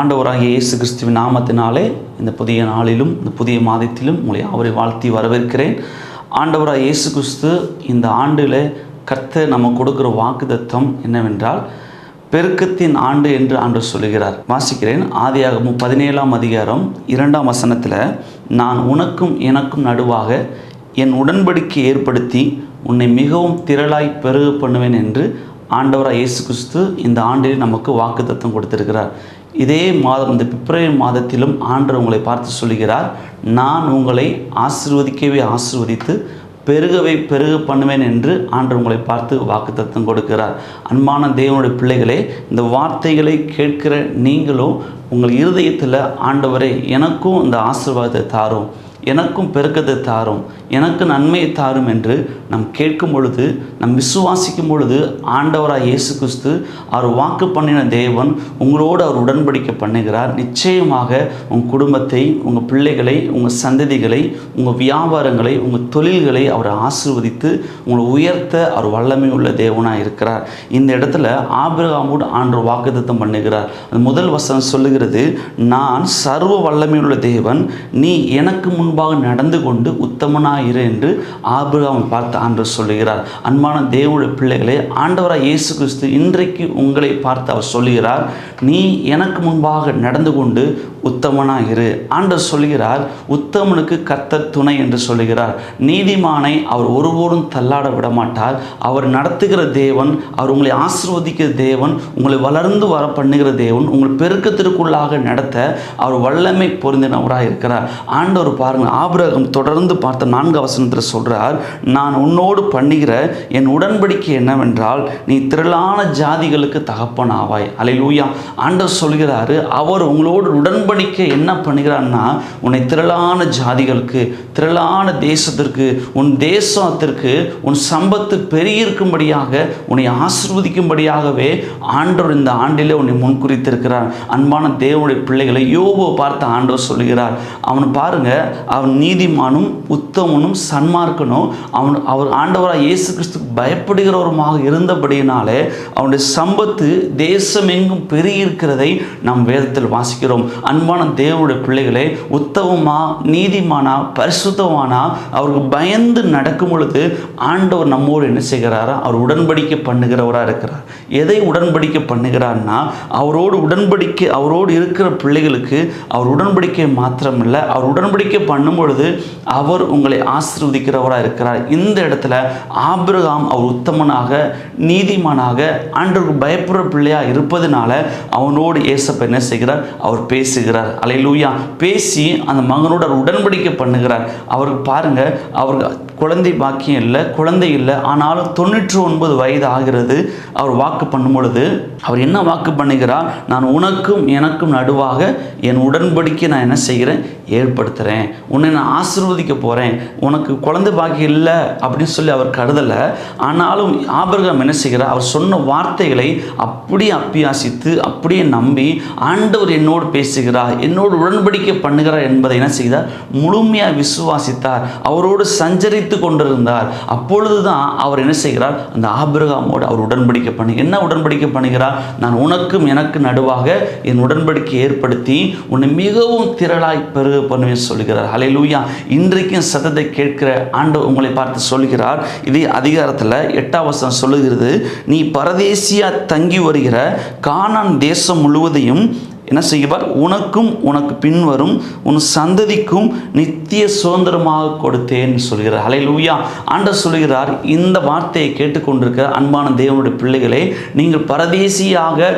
ஆண்டவராகிய இயேசு கிறிஸ்துவின் நாமத்தினாலே இந்த புதிய நாளிலும் இந்த புதிய மாதத்திலும் உங்களை அவரை வாழ்த்தி வரவேற்கிறேன். ஆண்டவராக இயேசு கிறிஸ்து இந்த ஆண்டில் கர்த்தர் நம்ம கொடுக்குற வாக்குதத்தம் என்னவென்றால் பெருக்கத்தின் ஆண்டு என்று ஆண்டு சொல்லுகிறார். வாசிக்கிறேன். ஆதியாகமும் பதினேழாம் அதிகாரம் இரண்டாம் வசனத்தில் நான் உனக்கும் எனக்கும் நடுவாக என் உடன்படிக்கை ஏற்படுத்தி உன்னை மிகவும் திரளாய் பெருக பண்ணுவேன் என்று ஆண்டவராக இயேசு கிறிஸ்து இந்த ஆண்டில் நமக்கு வாக்குத்தத்தம் கொடுத்திருக்கிறார். இதே மாதம் இந்த பிப்ரவரி மாதத்திலும் ஆண்டு உங்களை பார்த்து சொல்லுகிறார் நான் உங்களை ஆசிர்வதிக்கவே ஆசிர்வதித்து பெருகவை பெருக பண்ணுவேன் என்று ஆண்டு உங்களை பார்த்து வாக்குத்தத்தம் கொடுக்கிறார். அன்பான தேவனுடைய பிள்ளைகளே இந்த வார்த்தைகளை கேட்கிற நீங்களும் உங்கள் இருதயத்தில் ஆண்டவரை எனக்கும் இந்த ஆசீர்வாதத்தை தாரும். எனக்கும் பெருக்கத்தை தாரும் எனக்கு நன்மையை தாரும் என்று நாம் கேட்கும் பொழுது நம் விசுவாசிக்கும் பொழுது ஆண்டவராக இயேசு கிறிஸ்து அவர் வாக்கு பண்ணின தேவன் உங்களோடு அவர் உடன்படிக்கை பண்ணுகிறார். நிச்சயமாக உங்கள் குடும்பத்தை உங்கள் பிள்ளைகளை உங்கள் சந்ததிகளை உங்கள் வியாபாரங்களை உங்கள் தொழில்களை அவர் ஆசிர்வதித்து உங்களை உயர்த்த அவர் வல்லமை உள்ள தேவனாக இருக்கிறார். இந்த இடத்துல ஆபிரகாமோடு ஆண்டவர் வாக்குத்தம் பண்ணுகிறார். அந்த முதல் வசனம் சொல்லுகிறது நான் சர்வ வல்லமையுள்ள தேவன் நீ எனக்கு முன் முன்பாக நடந்து கொண்டு உத்தமனாயிரு என்று ஆபிரகாம் பார்த்து ஆண்டவர் சொல்லுகிறார். அன்பான தேவனுடைய பிள்ளைகளே ஆண்டவராக இயேசு கிறிஸ்து இன்றைக்கு உங்களை பார்த்து அவர் சொல்லுகிறார் நீ எனக்கு முன்பாக நடந்து கொண்டு உத்தமனாக இரு ஆண்டவர் சொல்கிறார் உத்தமனுக்கு கத்த துணை என்று சொல்லுகிறார். நீதிமானை அவர் ஒருபோரும் தள்ளாட விட மாட்டார் அவர் நடத்துகிற தேவன் அவர் உங்களை ஆசிர்வதிக்கிற தேவன் உங்களை வளர்ந்து வர பண்ணுகிற தேவன் உங்களை பெருக்கத்திற்குள்ளாக நடத்த அவர் வல்லமை பொருந்தினவராக இருக்கிறார் ஆண்டவர் பாருங்கள் ஆபிரகம் தொடர்ந்து பார்த்த நான்கு அவசரத்தில் சொல்கிறார் நான் உன்னோடு பண்ணுகிற என் உடன்படிக்கை என்னவென்றால் நீ திரளான ஜாதிகளுக்கு தகப்பன் ஆவாய் அலையிலூயா ஆண்டவர் சொல்கிறாரு அவர் உங்களோடு உடன்படிக்கை என்ன பண்ணுகிறான்னா உன்னை திரளான ஜாதிகளுக்கு திரளான தேசத்திற்கு உன் தேசத்திற்கு உன் சம்பத்து பெருகியிருக்கும்படியாக உன்னை ஆசிர்வதிக்கும்படியாகவே ஆண்டவர் இந்த ஆண்டிலே உன்னை முன்குறித்திருக்கிறார். அன்பான தேவனுடைய பிள்ளைகளை யோபோ பார்த்து ஆண்டவர் சொல்கிறார். அவன் பாருங்க அவன் நீதிமானும் உத்தமனும் சன்மார்க்கனும் அவன் அவர் ஆண்டவராக இயேசு கிறிஸ்துக்கு பயப்படுகிறவருமாக இருந்தபடியினாலே அவனுடைய சம்பத்து தேசமெங்கும் பெருகியிருக்கிறதை நாம் வேதத்தில் வாசிக்கிறோம். அன்பான தேவனுடைய பிள்ளைகளே உத்தமமா நீதிமானா பரிசுத்தமானா அவருக்கு பயந்து நடக்கும் பொழுது ஆண்டவர் நம்மோடு என்ன செய்கிறாரா? அவர் உடன்படிக்கை பண்ணுகிறவராக இருக்கிறார். எதை உடன்படிக்கை பண்ணுகிறார்னா அவரோடு உடன்படிக்கை அவரோடு இருக்கிற பிள்ளைகளுக்கு அவர் உடன்படிக்கை மாத்திரமில்லை அவர் உடன்படிக்கை பண்ணும் பொழுது அவர் உங்களை ஆசிர்வதிக்கிறவராக இருக்கிறார். இந்த இடத்துல ஆபிரகாம் அவர் உத்தமனாக நீதிமானாக ஆண்டவருக்கு பயப்படுற பிள்ளையாக இருப்பதனால அவனோடு ஏசப்ப என்ன செய்கிறார்? அவர் பேசுகிறார். அலையிலூயா. பேசி அந்த மகனோட உடன்படிக்கை பண்ணுகிறார். அவருக்கு பாருங்க அவருக்கு குழந்தை பாக்கியம் இல்லை குழந்தை இல்லை ஆனாலும் தொண்ணூற்றி ஒன்பது வயது ஆகிறது. அவர் வாக்கு பண்ணும் பொழுது அவர் என்ன வாக்கு பண்ணுகிறார்? நான் உனக்கும் எனக்கும் நடுவாக என் உடன்படிக்கை நான் என்ன செய்கிறேன்? ஏற்படுத்துகிறேன் உன்னை நான் ஆசிர்வதிக்க போகிறேன் உனக்கு குழந்தை பாக்கியம் இல்லை அப்படின்னு சொல்லி அவர் கருதலை. ஆனாலும் ஆபிரகாம் என்ன செய்கிறார்? அவர் சொன்ன வார்த்தைகளை அப்படியே அப்பியாசித்து அப்படியே நம்பி ஆண்டவர் என்னோடு பேசுகிறார் என்னோடு உடன்படிக்கை பண்ணுகிறார் என்பதை என்ன செய்தார்? முழுமையாக விசுவாசித்தார். அவரோடு சஞ்சரித்து கொண்டிருந்தார் அப்பொழுது தான் அவர் என்ன செய்கிறார்? அந்த ஆபிரகாமோடு அவர் உடன்படிக்கை பண்ணி என்ன உடன்படிக்கை பண்ணுகிறார்? நான் உனக்கும் எனக்கு நடுவாக என் உடன்படிக்கை ஏற்படுத்தி உன்னை மிகவும் திரளாய் பெருக பண்ணுவேன் சொல்கிறார். ஹalleluya இன்றைக்கும் சத்தத்தை கேட்கிற ஆண்டு உங்களை பார்த்து சொல்கிறார். இதே அதிகாரத்தில் எட்டாம் வசனம் சொல்லுகிறது நீ பரதேசியா தங்கி வருகிற கானான் தேசம் முழுவதையும் என்ன செய்வார்? உனக்கும் உனக்கு பின்வரும் உன் சந்ததிக்கும் நித்திய சுதந்திரமாக கொடுத்தேன் சொல்கிறார். அலை லூயா ஆண்டர் சொல்கிறார் இந்த வார்த்தையை கேட்டுக்கொண்டிருக்க அன்பான தேவனுடைய பிள்ளைகளே நீங்கள் பரதேசியாக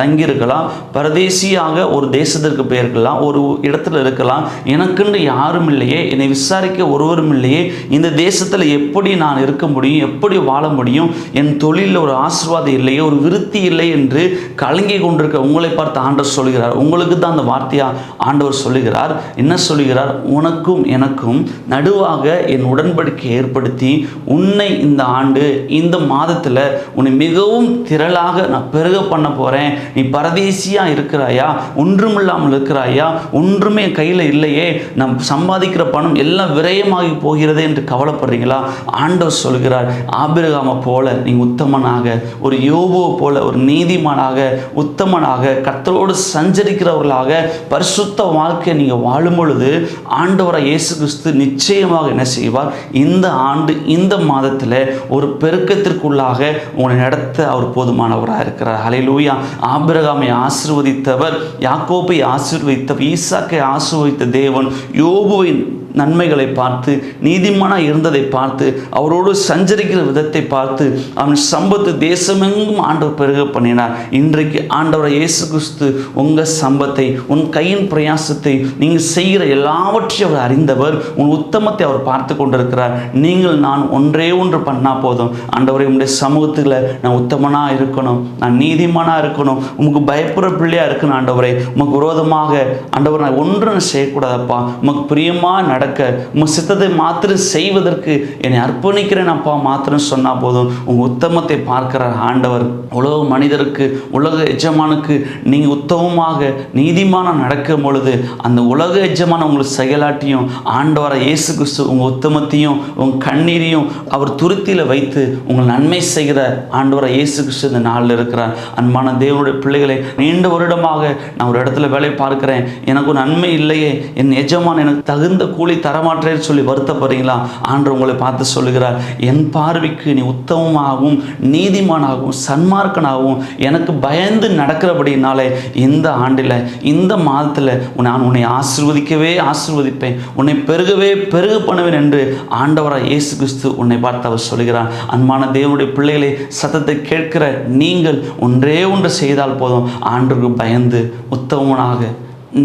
தங்கியிருக்கலாம் பரதேசியாக ஒரு தேசத்திற்கு போயிருக்கலாம் ஒரு இடத்துல இருக்கலாம். எனக்குன்னு யாரும் இல்லையே என்னை விசாரிக்க ஒருவரும் இல்லையே. இந்த தேசத்தில் எப்படி நான் இருக்க முடியும் எப்படி வாழ முடியும்? என் தொழிலில் ஒரு ஆசீர்வாதம் இல்லையே ஒரு விருத்தி இல்லை என்று கலங்கி கொண்டிருக்க உங்களை பார்த்து ஆண்டர் சொல்கிறார். உங்களுக்கு தான் அந்த வார்த்தையா ஆண்டவர் சொல்லுகிறார். என்ன சொல்லுகிறார்? உனக்கும் எனக்கும் நடுவாக என் உடன்படிக்கை ஏற்படுத்தி உன்னை இந்த ஆண்டு இந்த மாதத்தில் உன்னை மிகவும் திரளாக நான் பெருக பண்ண போகிறேன் நீ பரதேசியாக இருக்கிறாயா? ஒன்றுமில்லாமல் இருக்கிறாயா? ஒன்றுமே கையில் இல்லையே. நம் சம்பாதிக்கிற பணம் எல்லாம் விரயமாகி போகிறது என்று கவலைப்படுறீங்களா? ஆண்டவர் சொல்கிறார் ஆபிரகாமை போல நீ உத்தமனாக ஒரு யோபோ போல ஒரு நீதிமானாக உத்தமனாக கத்தரோடு சஞ்சரிக்கிறவர்களாக பரிசுத்த வாழ்க்கையை நீங்கள் வாழும் பொழுது ஆண்டவராக இயேசு கிறிஸ்து நிச்சயமாக என்ன செய்வார்? இந்த ஆண்டு இந்த மாதத்தில் ஒரு பெருக்கத்திற்குள்ளாக உங்களை நடத்த அவர் போதுமானவராக இருக்கிறார். ஹalleluya ஆபிரகாமை ஆசிர்வதித்தவர் யாக்கோப்பை ஆசிர்வதித்தவர் ஈசாக்கை ஆசிர்வதித்த தேவன் யோபுவின் நன்மைகளை பார்த்து நீதிமானாக இருந்ததை பார்த்து அவரோடு சஞ்சரிக்கிற விதத்தை பார்த்து அவன் சம்பத்து தேசமெங்கும் ஆண்டவர் பெருக பண்ணினார். இன்றைக்கு ஆண்டவரை இயேசு கிறிஸ்து உங்கள் சம்பத்தை உன் கையின் பிரயாசத்தை நீங்கள் செய்கிற எல்லாவற்றையும் அவர் அறிந்தவர் உன் உத்தமத்தை அவர் பார்த்து கொண்டிருக்கிறார். நீங்கள் நான் ஒன்றே ஒன்று பண்ணால் போதும். ஆண்டவரை உங்களுடைய சமூகத்தில் நான் உத்தமனாக இருக்கணும் நான் நீதிமானாக இருக்கணும் உமக்கு பயப்படுற பிள்ளையாக இருக்கணும் ஆண்டவரை. உமக்கு விரோதமாக ஆண்டவர் நான் ஒன்று நான் செய்யக்கூடாதப்பா. உமக்கு பிரியமாக நடக்க உங்கள் சித்தத்தை மாத்திரம் செய்வதற்கு என்னை அர்ப்பணிக்கிறேன் அப்பா மாத்திரம் சொன்னால் போதும். உங்கள் உத்தமத்தை பார்க்கிறார் ஆண்டவர். உலக மனிதருக்கு உலக எஜமானுக்கு நீங்கள் உத்தமமாக நீதிமான நடக்கும் பொழுது அந்த உலக எஜமான உங்களுக்கு செயலாட்டியும் ஆண்டவரை இயேசு கிறிஸ்து உங்கள் உத்தமத்தையும் உங்கள் கண்ணீரையும் அவர் துருத்தியில் வைத்து உங்கள் நன்மை செய்கிற ஆண்டவரை இயேசு கிறிஸ்து இந்த நாளில் இருக்கிறார். அன்பான தேவனுடைய பிள்ளைகளை நீண்ட வருடமாக நான் ஒரு இடத்துல வேலை பார்க்கிறேன். எனக்கு ஒரு நன்மை இல்லையே. என் எஜமான் எனக்கு தகுந்த கூலி தரமாட்டேன்னு சொல்லி வருத்தப்படுறீங்களா? ஆண்டு உங்களை பார்த்து சொல்லுகிறார் என் பார்வைக்கு நீ உத்தமமாகவும் நீதிமானாகவும் சன்மார்க்கனாகவும் எனக்கு பயந்து நடக்கிறபடினாலே இந்த ஆண்டில் இந்த மாதத்தில் நான் உன்னை ஆசிர்வதிக்கவே ஆசிர்வதிப்பேன். உன்னை பெருகவே பெருக பண்ணுவேன் என்று ஆண்டவராக இயேசு கிறிஸ்து உன்னை பார்த்து அவர் சொல்கிறார் அன்பான தேவனுடைய பிள்ளைகளை சத்தத்தை கேட்கிற நீங்கள் ஒன்றே ஒன்று செய்தால் போதும். ஆண்டுக்கு பயந்து உத்தமனாக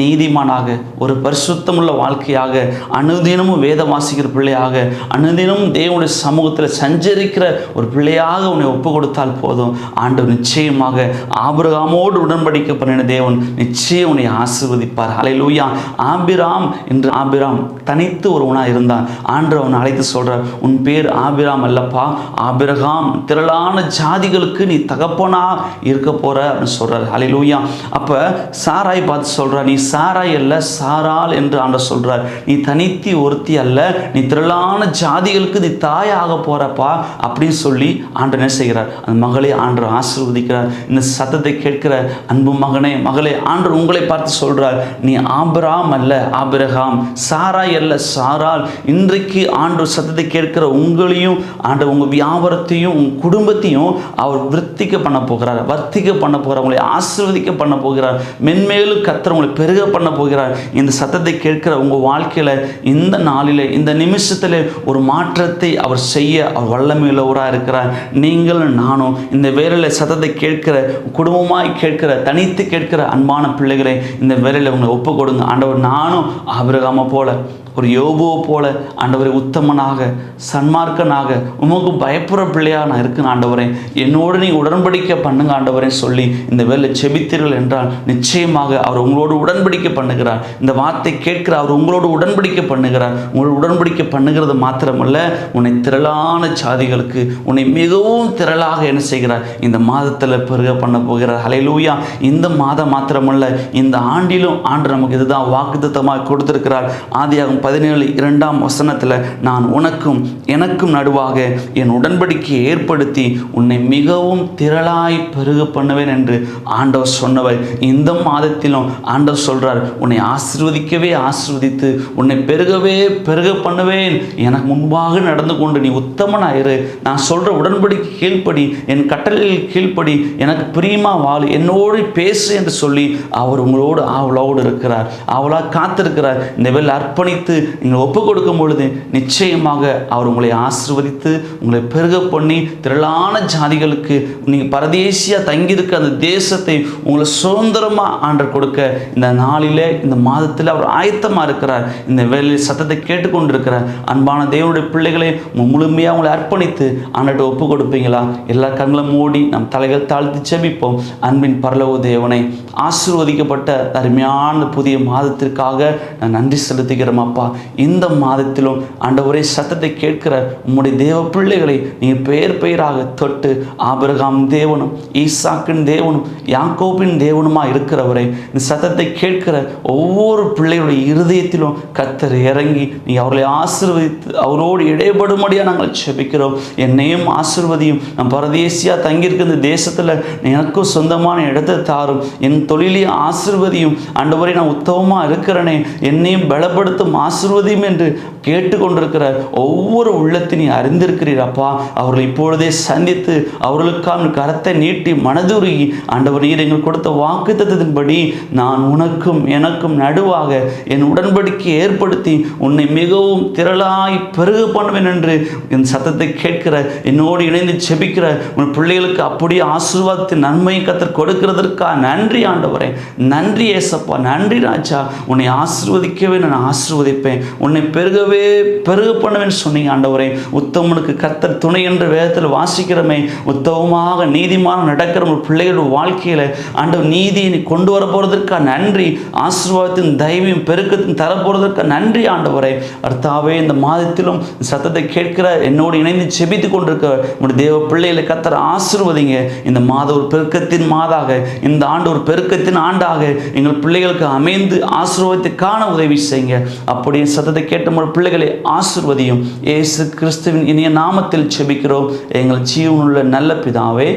நீதிமானாக ஒரு பரிசுத்தமுள்ள வாழ்க்கையாக அனுதினமும் வேத வாசிக்கிற பிள்ளையாக அனுதினமும் தேவனுடைய சமூகத்தில் சஞ்சரிக்கிற ஒரு பிள்ளையாக உன்னை ஒப்பு கொடுத்தால் போதும். ஆண்டவர் நிச்சயமாக ஆபிரகாமோடு உடன்படிக்க பண்ணின தேவன் நிச்சயம் உன்னை ஆசிர்வதிப்பார். அலை லூயா ஆபிராம் என்று ஆபிராம் தனித்து ஒருவனாக இருந்தான். ஆண்டு அவனை அழைத்து சொல்கிறார் உன் பேர் ஆபிராம் அல்லப்பா. ஆபிரகாம் திரளான ஜாதிகளுக்கு நீ தகப்பனா இருக்க போற அப்படின்னு சொல்றார். ஹalleluya அப்போ சாராய் பார்த்து சொல்கிறா நீ சாராய் அல்ல சாரால் என்று ஆண்டவர் சொல்றார். நீ தனித்தி ஒருத்தி அல்ல நீ திரளான ஜாதிகளுக்கு நீ தாயாக போறப்பா அப்படின்னு சொல்லி ஆண்டு என்ன செய்கிறார்? அந்த மகளை ஆண்டு ஆசிர்வதிக்கிறார். இந்த சத்தத்தை கேட்கிற அன்பு மகனே மகளே ஆண்டவர் உங்களை பார்த்து சொல்றார். நீ ஆபிராம் அல்ல ஆபிரகாம். சாராய் அல்ல சாரால். இன்றைக்கு ஆண்டவர் சத்தத்தை கேட்கிற உங்களையும் ஆண்டு உங்க வியாபாரத்தையும் உங்க குடும்பத்தையும் அவர் விருத்திக்க பண்ண போகிறார். வர்த்திக்க பண்ண போகிறார். உங்களை ஆசிர்வதிக்க பண்ண போகிறார். மென்மேலும் கத்துறவங்களை உங்களை பெருக பண்ண போகிறார் இந்த சத்தத்தை கேட்கிற உங்கள் வாழ்க்கையில் இந்த நாளில் இந்த நிமிஷத்தில் ஒரு மாற்றத்தை அவர் செய்ய அவர் வல்லமையுள்ளவராக இருக்கிறார். நீங்களும் நானும் இந்த வேலையில் சத்தத்தை கேட்கிற குடும்பமாய் கேட்கிற தனித்து கேட்கிற அன்பான பிள்ளைகளை இந்த வேலையில் உங்களை ஒப்பு கொடுங்க ஆண்டவர் நானும் ஆபிரகாம போல ஒரு யோபோ போல ஆண்டவரை உத்தமனாக சன்மார்க்கனாக உமக்கு பயப்புற பிள்ளையாக நான் இருக்கேன் ஆண்டவரே. என்னோடு நீ உடன்படிக்கை பண்ணுங்க ஆண்டவரே சொல்லி இந்த வேலை செபித்தீர்கள் என்றால் நிச்சயமாக அவர் உங்களோடு உடன்படிக்கை பண்ணுகிறார். இந்த வார்த்தை கேட்கிற அவர் உங்களோடு உடன்படிக்கை பண்ணுகிறார். உங்களோட உடன்படிக்கை பண்ணுகிறது மாத்திரமல்ல உன்னை திரளான சாதிகளுக்கு உன்னை மிகவும் திரளாக என்ன செய்கிறார்? இந்த மாதத்தில் பெருக பண்ண போகிறார். ஹalleluya இந்த மாதம் மாத்திரமல்ல இந்த ஆண்டிலும் ஆண்டு நமக்கு இதுதான் வாக்குத்தத்தமாக கொடுத்திருக்கிறார். ஆதியாகும் பதினேழு இரண்டாம் வசனத்தில் நான் உனக்கும் எனக்கும் நடுவாக என் உடன்படிக்கையை ஏற்படுத்தி உன்னை மிகவும் திரளாய் பெருக பண்ணுவேன் என்று ஆண்டவர் சொன்னவர். இந்த மாதத்திலும் ஆண்டவர் சொல்றார் உன்னை ஆசீர்வதிக்கவே ஆசீர்வதித்து உன்னை பெருகவே பெருக பண்ணுவேன். எனக்கு முன்பாக நடந்து கொண்டு நீ உத்தமனாயிரு நான் சொல்ற உடன்படிக்கை கீழ்ப்படி என் கட்டளையில் கீழ்ப்படி எனக்கு பிரியமா வாழ். என்னோடு பேசு என்று சொல்லி அவர் உங்களோடு ஆவலோடு இருக்கிறார். அவளா காத்திருக்கிறார். இந்த வேலை அர்ப்பணித்து நீங்கள் ஒப்பு கொடுக்கும் பொழுது நிச்சயமாக அவர் உங்களை ஆசீர்வதித்து உங்களை பெருக பண்ணி திரளான ஜாதிகளுக்கு நீங்கள் பரதேசியாக தங்கியிருக்க அந்த தேசத்தை உங்களை சுதந்திரமாக ஆண்டர் கொடுக்க இந்த நாளிலே இந்த மாதத்தில் அவர் ஆயத்தமாக இருக்கிறார். இந்த வேலையில் சத்தத்தை கேட்டுக்கொண்டிருக்கிறார். அன்பான தேவனுடைய பிள்ளைகளை முழுமையாக உங்களை அர்ப்பணித்து ஆண்டர்கிட்ட ஒப்பு கொடுப்பீங்களா எல்லா கண்களும் மூடி நம் தலைகள் தாழ்த்தி செபிப்போம். அன்பின் பரலவ தேவனை ஆசீர்வதிக்கப்பட்ட அருமையான புதிய மாதத்திற்காக நான் நன்றி செலுத்துகிறோம் அப்பா. இந்த மாதத்திலும் ஆண்டவரே சத்தத்தை கேட்கிற உம்முடைய தேவ பிள்ளைகளை நீங்கள் பெயர் பெயராக தொட்டு ஆபிரகாம் தேவனும் ஈசாக்கின் தேவனும் யாக்கோபின் தேவனுமா இருக்கிறவரை இந்த சத்தத்தை கேட்கிற ஒவ்வொரு பிள்ளைகளுடைய இருதயத்திலும் கத்தர் இறங்கி நீ அவர்களை ஆசீர்வதித்து அவரோடு இடைப்படும்படியாக நாங்கள் செபிக்கிறோம் என்னையும் ஆசிர்வதியும். நான் பரதேசியாக தங்கியிருக்க இந்த தேசத்தில் எனக்கும் சொந்தமான இடத்தை தாரும். என் தொழிலையும் ஆசிர்வதியும். ஆண்டவரே நான் உத்தமமாக இருக்கிறேனே. என்னையும் பலப்படுத்தும் ஆசீர்வதியும் என்று கேட்டுக்கொண்டிருக்கிற ஒவ்வொரு உள்ளத்தினையும் அறிந்திருக்கிறீர் அப்பா அவர்களை இப்பொழுதே சந்தித்து அவர்களுக்கான கரத்தை நீட்டி மனதுருகி ஆண்டவர் நீர் எங்கள் கொடுத்த வாக்குத்தத்தின்படி நான் உனக்கும் எனக்கும் நடுவாக என் உடன்படிக்கை ஏற்படுத்தி உன்னை மிகவும் திரளாய் பெருக பண்ணுவேன் என்று என் சத்தத்தை கேட்கிற என்னோடு இணைந்து செபிக்கிற உன் பிள்ளைகளுக்கு அப்படியே ஆசீர்வாதத்தின் நன்மையை கத்தர் கொடுக்கிறதற்காக நன்றி ஆண்டவரே. நன்றி ஏசப்பா. நன்றி ராஜா. உன்னை ஆசிர்வதிக்கவே நான் ஆசிர்வதிப்பேன். உன்னை பெருகவே பெருக பண்ணுவேன் சொன்னீங்க ஆண்டவரே. உத்தமனுக்கு கத்தர் துணை என்று வேதத்தில் வாசிக்கிறமே. உத்தமமாக நீதிமான நடக்கிற உன் பிள்ளைகளோட வாழ்க்கையில் ஆண்டவர் நீதியை நீ கொண்டு வர போகிறதற்காக நன்றி ஆசீர்வாதத்தின் தெய்வம் பெருக்கத்தின் தரப்போறதற்கு நன்றி ஆண்டவரே. அர்த்தாவே இந்த மாதத்திலும் சத்தத்தை கேட்கிற என்னோடு இணைந்து செபித்து கொண்டிருக்க உங்களுடைய தேவ பிள்ளைகளை கத்தர ஆசீர்வதிங்க. இந்த மாதம் ஒரு பெருக்கத்தின் மாதாக இந்த ஆண்டு ஒரு பெருக்கத்தின் ஆண்டாக எங்கள் பிள்ளைகளுக்கு அமைந்து ஆசீர்வாதத்தை காண உதவி செய்யுங்க. அப்படியே சத்தத்தை கேட்ட ஒரு பிள்ளைகளை ஆசிர்வதியும். ஏசு கிறிஸ்துவின் இனிய நாமத்தில் செபிக்கிறோம். எங்கள் ஜீவனுள்ள நல்ல பிதாவே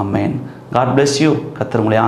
ஆமேன். காட் பிளஸ் யூ கத்தர் உங்களை